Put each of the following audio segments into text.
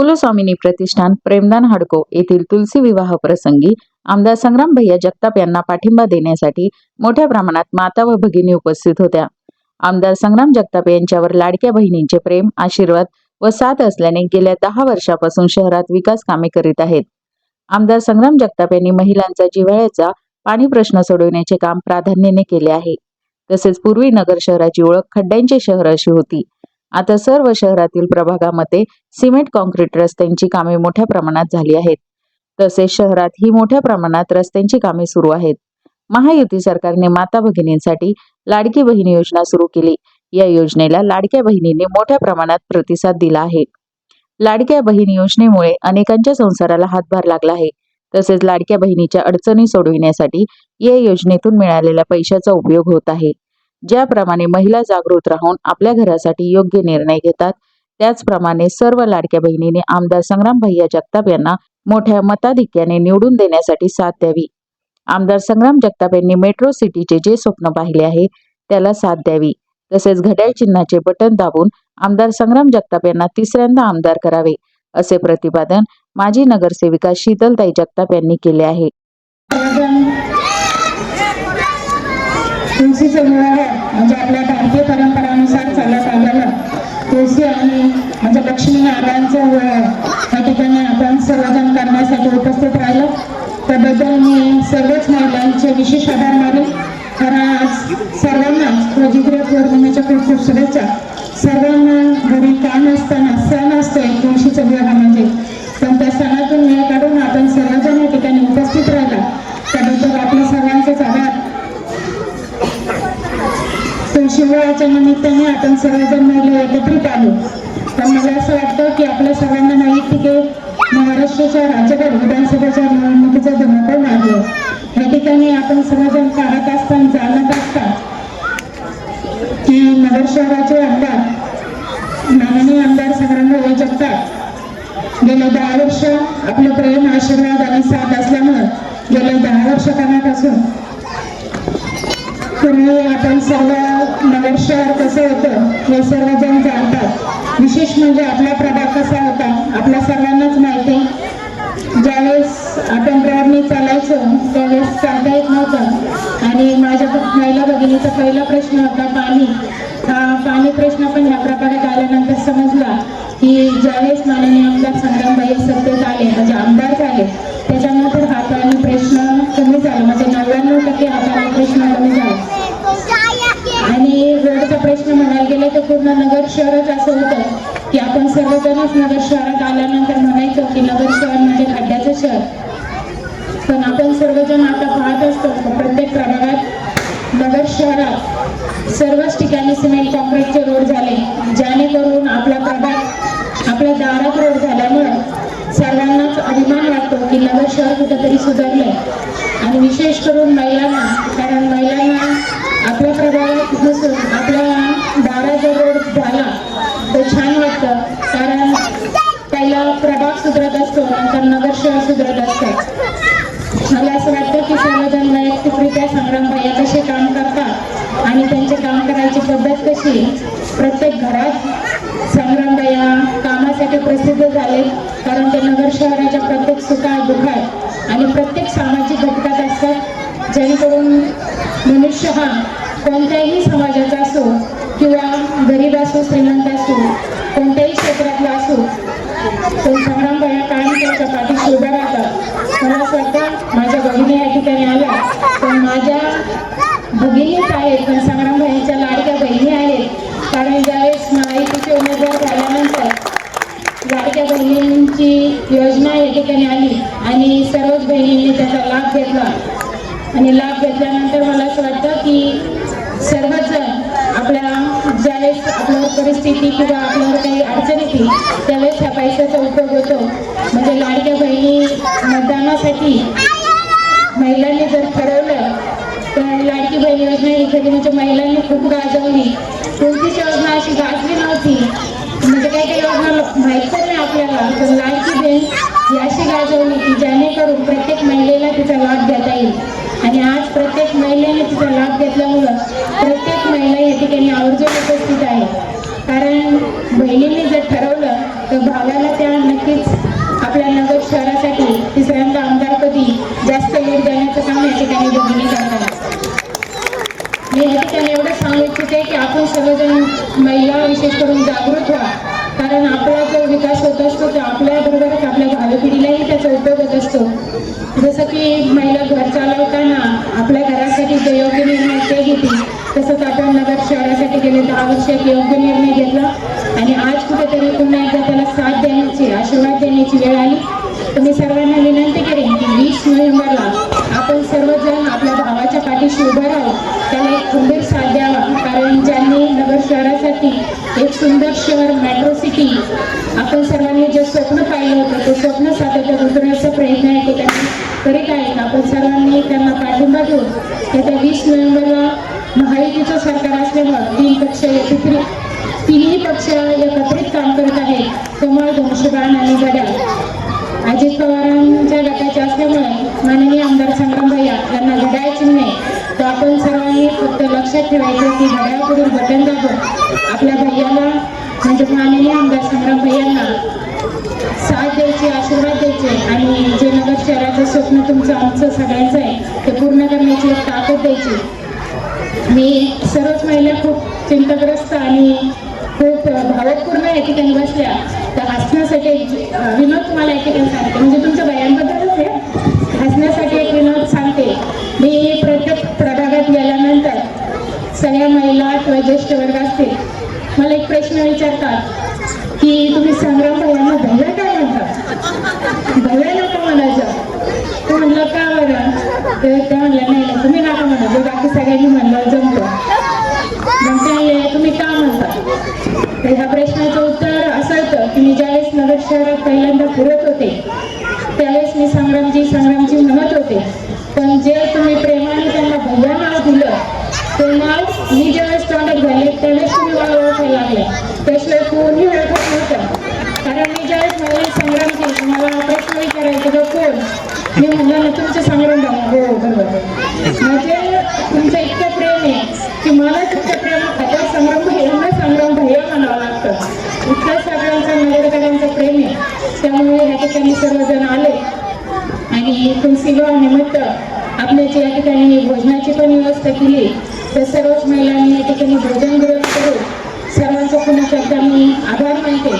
कुलस्वामिनी प्रतिष्ठान प्रेमदान हडको येथील तुलसी विवाह प्रसंगी आमदार संग्राम भैया जगताप यांना पाठिंबा देण्यासाठी मोठ्या प्रमाणात माता व भगिनी उपस्थित होत्या. आमदार संग्राम जगताप यांच्यावर लाडक्या बहिणींचे प्रेम आशीर्वाद व साथ असल्याने गेल्या दहा वर्षापासून शहरात विकास कामे करीत आहेत. आमदार संग्राम जगताप यांनी महिलांचा जिव्हाळ्याचा पाणी प्रश्न सोडवण्याचे काम प्राधान्याने केले आहे. तसेच पूर्वी नगर शहराची ओळख खड्ड्यांचे शहर अशी होती. आता सर्व शहरातील प्रभागामध्ये सिमेंट कॉन्क्रीट रस्त्यांची कामे मोठ्या प्रमाणात झाली आहेत. तसेच शहरात ही मोठ्या प्रमाणात रस्त्यांची कामे सुरू आहेत. महायुती सरकारने माता भगिनींसाठी लाडकी बहीण योजना सुरू केली. या योजनेला लाडक्या बहिणींनी मोठ्या प्रमाणात प्रतिसाद दिला आहे. लाडक्या बहीण योजनेमुळे अनेकांच्या संसाराला हातभार लागला आहे. तसेच लाडक्या बहिणीच्या अडचणी सोडविण्यासाठी या योजनेतून मिळालेल्या पैशाचा उपयोग होत आहे. ज्याप्रमाणे महिला जागृत राहून आपल्या घरासाठी योग्य निर्णय घेतात त्याचप्रमाणे सर्व लाडक्या बहिणीने आमदार संग्राम भैया जगताप यांना मोठ्या मताधिक्याने निवडून देण्यासाठी साथ द्यावी. आमदार संग्राम जगताप यांनी मेट्रो सिटीचे जे स्वप्न पाहिले आहे त्याला साथ द्यावी. तसेच घड्याळ चिन्हाचे बटन दाबून आमदार संग्राम जगताप यांना तिसऱ्यांदा आमदार करावे असे प्रतिपादन माजी नगरसेविका शीतलताई जगताप यांनी केले आहे. तुळशीचं विवाह म्हणजे आपल्या भारतीय परंपरानुसार चालत आलेला तुळशी आणि म्हणजे लक्ष्मीनारायणचं विवाह या ठिकाणी आपण सर्वजण करण्यासाठी उपस्थित राहिलो. त्याबद्दल मी सर्वच महिलांचे विशेष आभार माने कारण आज सर्वांना रोजित्र्य पौर्णिमेच्या खूप खूप शुभेच्छा. सर्वांना घरी काम असताना सण असतो तुळशीचं विवाह म्हणजे. दिनाच्या निमित्ताने आपण सर्वजण महिला एकत्रित आलो. पण मला असं वाटतं की आपल्या सर्वांना माहिती की महाराष्ट्राच्या राज्यभर विधानसभेच्या निवडणुकीचा धमाका लागलो या ठिकाणी आपण सर्वजण पाहत असताना जाणत असता की नगर शहराचे आमदार माननीय आमदार सगळ्यांना होऊ शकतात. गेले दहा वर्ष आपलं प्रेम आशीर्वाद आणि साथ असल्यामुळं गेल्या दहा वर्ष काळापासून पूर्वी आपण सर्व नगर शहर कसं होतं हे सर्वजण जाणतात. विशेष म्हणजे आपला प्रभाग कसा होता आपल्या सर्वांनाच माहिती. ज्यावेळेस आपण प्रवारणी चालायचो त्यावेळेस चालता येत नव्हतं. आणि माझ्या महिला भगिनीचा पहिला प्रश्न होता पाणी. हा आपण नगर शहरात आल्यानंतर म्हणायचं की नगर शहर म्हणजे खड्ड्याचं शहर. पण आपण सर्वजण आता पाहत असतो प्रत्येक प्रभागात नगर शहरात सर्वच ठिकाणी सिमेंट कॉन्क्रीटचे रोड झाले. जेणेकरून आपला प्रभाग आपल्या दारात रोड झाल्यामुळे सर्वांनाच अभिमान वाटतो की नगर शहर कुठेतरी सुधारलंय. आणि विशेष करून महिलांना कारण महिलांना आपल्या प्रभागात नसून आपल्या दारात जर रोड झाला तर छान वाटतं कारण पहिला प्रभाग सुधरत असतो नंतर नगर शहर सुधरत असतं मला असं वाटतं की सर्वजण वैयक्तिकरित्या संग्रामबाई कसे काम करतात आणि त्यांचे काम करायची पद्धत कशी प्रत्येक घरात संग्रामबाया कामासाठी प्रसिद्ध झाले कारण ते नगर शहराच्या प्रत्येक सुखात दुखात आणि प्रत्येक सामाजिक घटकात असतात जेणेकरून मनुष्य हा कोणत्याही समाजाचा असो किंवा गरीब असो श्रीमंत असो कोणत्याही क्षेत्रातला असो तो संग्रामबाया कायम त्याच्या पाठीशी उभ्या राहतात मला असं वाटतं माझ्या भगिनी या ठिकाणी आल्या पण माझ्या भगिनीच आहेत पण संग्रामबाईंच्या लाडक्या बहिणी आहेत. कारण ज्यावेळेस महायुतीचे उमेदवार झाल्यानंतर लाडक्या बहिणींची योजना या ठिकाणी आली आणि सर्वच बहिणींनी त्याचा लाभ घेतला. आणि लाभ घेतल्यानंतर मला असं वाटतं की सर्वजण आपल्या ज्यावेळेस आपल्यावर परिस्थिती किंवा आपल्यावर काही अडचण येते त्यावेळेस ह्या पैशाचा उपयोग होतो. म्हणजे लाडक्या बहिणी मतदानासाठी महिलांनी जर ठरवलं तर लाडकी बहीण योजना ही कधी म्हणजे महिलांनी खूप गाजवली. कोणतीच योजना अशी गाजली नव्हती. म्हणजे काही काही योजना माहीत नाही आपल्याला. पण लाडकी बहीण ही अशी गाजवली की जेणेकरून प्रत्येक महिलेला तिचा लाभ घेता येईल. आणि आज प्रत्येक महिलेने तिचा लाभ घेतल्यामुळं प्रत्येक महिला या ठिकाणी आवर्जून उपस्थित आहे. कारण बहिणींनी जर ठरवलं तर भावाला त्या नक्कीच आपल्या नगर शहराच्या मी या ठिकाणी एवढंच सांगू की आपण सर्वजण महिला विशेष करून जागृत व्हा. कारण आपल्या भावी त्याचा उपयोग असतो. जसं की महिला घर चालवताना आपल्या घरासाठी योग्य निर्णय घेतील. तसंच आपण नगर शहरासाठी गेले तर आवश्यक योग्य निर्णय घेतला. आणि आज कुठेतरी पुन्हा एकदा सुंदर शहर मेट्रो सिटी. आपण सर्वांनी जे स्वप्न पाहिलं होतं ते स्वप्न सातत्यात उतरण्याचा प्रयत्न या ठिकाणी करीत आहेत आपण सर्वांनी त्यांना पाठिंबा देऊन येत्या वीस नोव्हेंबरला महायुतीचं सरकार असल्यामुळं तीन पक्ष एकत्रित तिन्ही पक्ष एकत्रित काम करत आहेत. कमळ धनुष्यबाण आणि गड्या अजित पवारांच्या गटाचे असल्यामुळे माननीय आमदार संग्राम भैया यांना घड्याळ नाही तर आपण सर्वांनी फक्त लक्षात ठेवायचं की घड्याळपुढील बटन दाबून आपल्या भैयाला म्हणजे माननीय आमदार संग्राम भैयांना साथ द्यायचे आशीर्वाद द्यायचे आणि जे नगर शहराचं स्वप्न तुमचं आमचं सगळ्यांचं आहे ते पूर्ण करण्याची ताकद द्यायची. मी सर्वच महिला खूप चिंताग्रस्त आणि खूप भावपूर्ण या ठिकाणी बसल्या. तर हसण्यासाठी एक विनोद तुम्हाला या ठिकाणी सांगते. म्हणजे तुमच्या बायांबद्दलच आहे. हसण्यासाठी एक विनोद सांगते. मी प्रत्येक प्रभागात गेल्यानंतर सगळ्या महिला किंवा ज्येष्ठ वर्ग असतील मला एक प्रश्न विचारतात की तुम्ही संग्राम भैयांना भव्या काय म्हणतात भव्या नका म्हणायचं. तो म्हणलं का बरं? तर त्या म्हणल्या नाही नाही तुम्ही नका म्हणा बाकी सगळ्यांनी म्हणलं जमतो. मग काय तुम्ही का म्हणता? तर ह्या प्रश्नाचं उत्तर असं होतं की मी ज्यावेळेस नगर शहरात पहिल्यांदा फिरत होते त्यावेळेस मी संग्रामजी संग्रामजी म्हणत होते पण जे तुम्ही प्रेमाने त्यांना भैया नाव दिलं ते नाव मी ज्यावेळेस तोंडात झाले त्यावेळेस तुम्ही मला ओळखायला लागले. त्याशिवाय कोणी ओळखत नव्हतं. कारण मी ज्यावेळेस म्हणले संग्रामजी तुम्हाला प्रश्न विचारायचं तर कोण? मी म्हणलं ना तुमचं संग्राम झाला हो बरोबर. म्हणजे तुमचं इतकं प्रेम आहे की मला प्रमाण आता संग्राम भैयांना संग्राम भैया म्हणावं लागतं. इतकं सगळ्यांचं नगरकरांचं प्रेम आहे. त्यामुळे या ठिकाणी सर्वजण आले. आणि तुमची निमित्त आपल्याची या ठिकाणी भोजनाची पण व्यवस्था केली. तर सर्वच महिलांनी या ठिकाणी भोजन ग्रहण करून सर्वांचं पुन्हा शब्दा मी आभार मानते.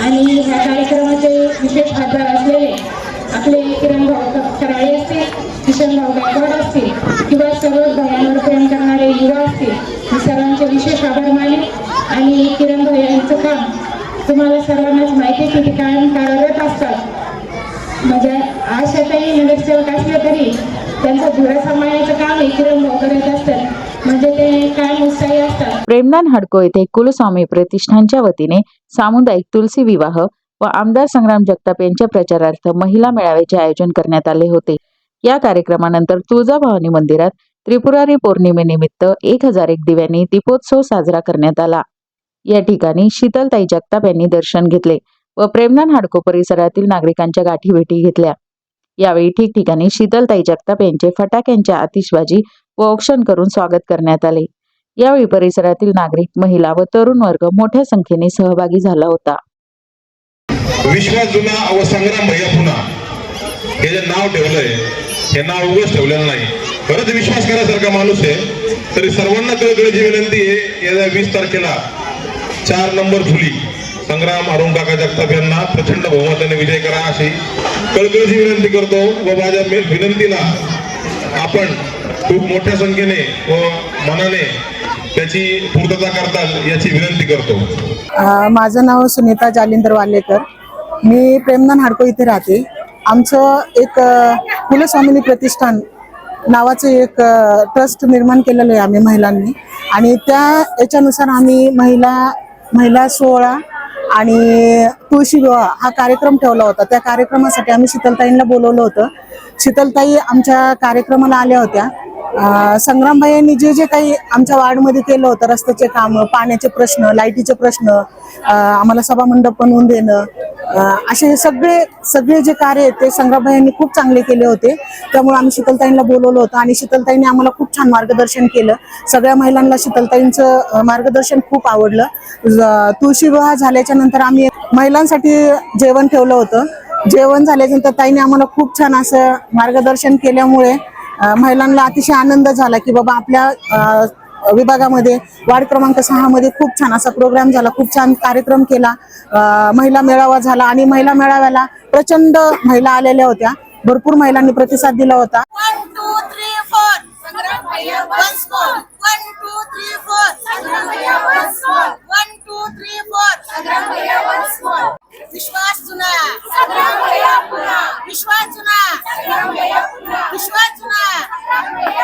आणि ह्या कार्यक्रमाचे विशेष आधार असलेले आपले किरण भाऊ कराळे असतील किशन भाऊ गायकवाड असतील किंवा सर्व भावांवर प्रेम करणारे युवा असतील मी सर्वांचे विशेष आभार माने आणि किरण भाऊ यांचं काम तुम्हाला सर्वांनाच माहिती की ते कायम कार्यरत असतात. म्हणजे आज नगरसेवक असले तरी त्यांचं धुरा सांभाळण्याचं काम हे किरण भाऊ करत असतात म्हणजे ते उत्साही असतात. प्रेमदान हडको येथे कुलस्वामी प्रतिष्ठानच्या वतीने सामुदायिक तुलसी विवाह व आमदार संग्राम जगताप यांच्या प्रचारार्थ महिला मेळाव्याचे आयोजन करण्यात आले होते. या कार्यक्रमानंतर तुळजाभवानी मंदिरात त्रिपुरारी पौर्णिमेनिमित्त एक हजार एक दिव्यांनी दीपोत्सव साजरा करण्यात आला. या ठिकाणी शीतलताई जगताप यांनी दर्शन घेतले व प्रेमदान हाडको परिसरातील नागरिकांच्या गाठीभेटी घेतल्या. यावेळी ठिकठिकाणी शीतलताई जगताप यांचे फटाक्यांच्या आतिषबाजी व औक्षण करून स्वागत करण्यात आले. यावेळी परिसरातील नागरिक महिला व तरुण वर्ग मोठ्या संख्येने सहभागी झाला होता. विश्वास जुना व संग्राम भैया पुन्हा. हे जे नाव ठेवलंय हे नाव उगच ठेवलेलं नाही. खरंच विश्वास करायसारखा माणूस आहे तरी सर्वांना कळकळीची विनंती आहे येत्या वीस तारखेला चार नंबर झुली संग्राम अरुण काका जगताप यांना प्रचंड बहुमताने विजय करा अशी कळकळीची विनंती करतो व माझ्या विनंतीला आपण खूप मोठ्या संख्येने व मनाने त्याची पूर्तता करताल याची विनंती करतो. माझं नाव सुनीता जालिंदर वालेकर. मी प्रेमदान हाडको इथे राहते. आमचं एक अ, कुलस्वामिनी प्रतिष्ठान नावाचं एक ट्रस्ट निर्माण केलेलं आहे आम्ही महिलांनी. आणि त्या याच्यानुसार आम्ही महिला महिला सोहळा आणि तुळशी विवाह हा कार्यक्रम ठेवला होता. त्या कार्यक्रमासाठी आम्ही शीतलताईंना बोलवलं होतं. शीतलताई आमच्या कार्यक्रमाला आल्या होत्या. संग्रामभाई यांनी जे जे काही आमच्या वार्डमध्ये केलं होतं रस्त्याचे कामं पाण्याचे प्रश्न लाईटीचे प्रश्न आम्हाला सभामंडप बनवून देणं असे हे सगळे सगळे जे कार्य आहेत ते संग्रामभाई यांनी खूप चांगले केले होते. त्यामुळे आम्ही शीतलताईंना बोलवलं होतं आणि शीतलताईंनी आम्हाला खूप छान मार्गदर्शन केलं. सगळ्या महिलांना शीतलताईंचं मार्गदर्शन खूप आवडलं. तुळशी विवाह झाल्याच्यानंतर आम्ही महिलांसाठी जेवण ठेवलं होतं. जेवण झाल्यानंतर ताईने आम्हाला खूप छान असं मार्गदर्शन केल्यामुळे महिलांना अतिशय आनंद झाला की बाबा आपल्या विभागामध्ये वार्ड क्रमांक सहा मध्ये खूप छान असा प्रोग्राम झाला खूप छान कार्यक्रम केला. महिला मेळावा झाला आणि महिला मेळाव्याला प्रचंड महिला आलेल्या होत्या. भरपूर महिलांनी प्रतिसाद दिला होता. विश्वास जुना. विश्वास जुना. विश्वास जुना.